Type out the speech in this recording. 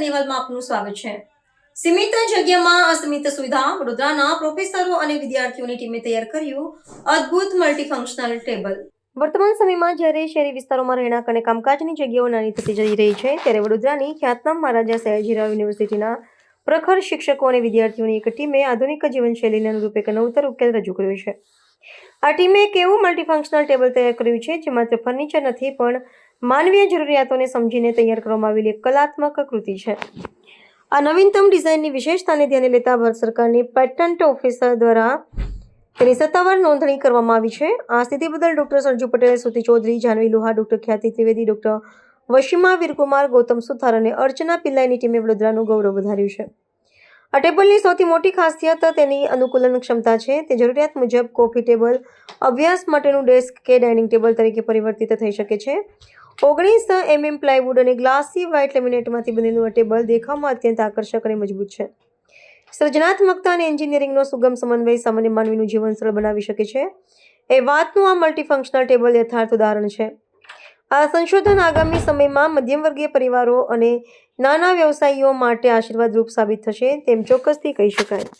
અહેવાલમાં આપનું સ્વાગત છે. સીમિત જગ્યામાં અસીમિત સુવિધા, વડોદરાના પ્રોફેસરો અને વિદ્યાર્થીઓની ટીમે તૈયાર કર્યું અદ્ભુત મલ્ટીફંક્શનલ ટેબલ વર્તમાન સમયમાં જ્યારે શહેરી વિસ્તારોમાં રહેણાંક અને કામકાજની જગ્યાઓ નાની થતી જઈ રહી છે, ત્યારે વડોદરાની ખ્યાતનામ મહારાજા સયાજીરાવ યુનિવર્સિટીના પ્રખર શિક્ષકો અને વિદ્યાર્થીઓની એક ટીમે આધુનિક જીવનશૈલીને અનુરૂપ એક નવતર ઉકેલ રજૂ કર્યો છે. આ ટીમે એક એવું મલ્ટીફંક્શનલ ટેબલ તૈયાર કર્યું છે, જે માત્ર ફર્નિચર નથી, પણ માનવીય જરૂરિયાતોને સમજીને તૈયાર કરવામાં આવેલી એક કલાત્મક કૃતિ છે. આ નવીનતમ ડિઝાઇનની વિશેષતાને ધ્યાને લેતા ભારત સરકારની પેટન્ટ ઓફિસર દ્વારા તેની સત્તાવાર નોંધણી કરવામાં આવી છે. આ સ્થિતિ બદલ doctor Sanju Patel Suti Chaudhary, Janvi Luha doctor Khyati Trivedi, doctor Vashima Veerkumar, Gautam Suthar અને અર્ચના પિલ્લાઈની ટીમે વડોદરાનું ગૌરવ વધાર્યું છે. આ ટેબલની સૌથી મોટી ખાસિયત તેની અનુકૂલન ક્ષમતા છે. તે જરૂરિયાત મુજબ કોફી ટેબલ અભ્યાસ માટેનું ડેસ્ક કે ડાઇનિંગ ટેબલ તરીકે પરિવર્તિત થઈ શકે છે. ઓગણીસ એમએમ પ્લાયવુડ અને ગ્લાસી વ્હાઇટ લેમિનેટમાંથી બનેલું આ ટેબલ દેખાવમાં અત્યંત આકર્ષક અને મજબૂત છે. સર્જનાત્મકતા અને એન્જિનિયરિંગનો સુગમ સમન્વય સામાન્ય માનવીનું જીવન સરળ બનાવી શકે છે. એ વાતનું આ મલ્ટીફંક્શનલ ટેબલ યથાર્થ ઉદાહરણ છે. આ સંશોધન આગામી સમયમાં મધ્યમવર્ગીય પરિવારો અને નાના વ્યવસાયીઓ માટે આશીર્વાદરૂપ સાબિત થશે, તેમ ચોક્કસથી કહી શકાય.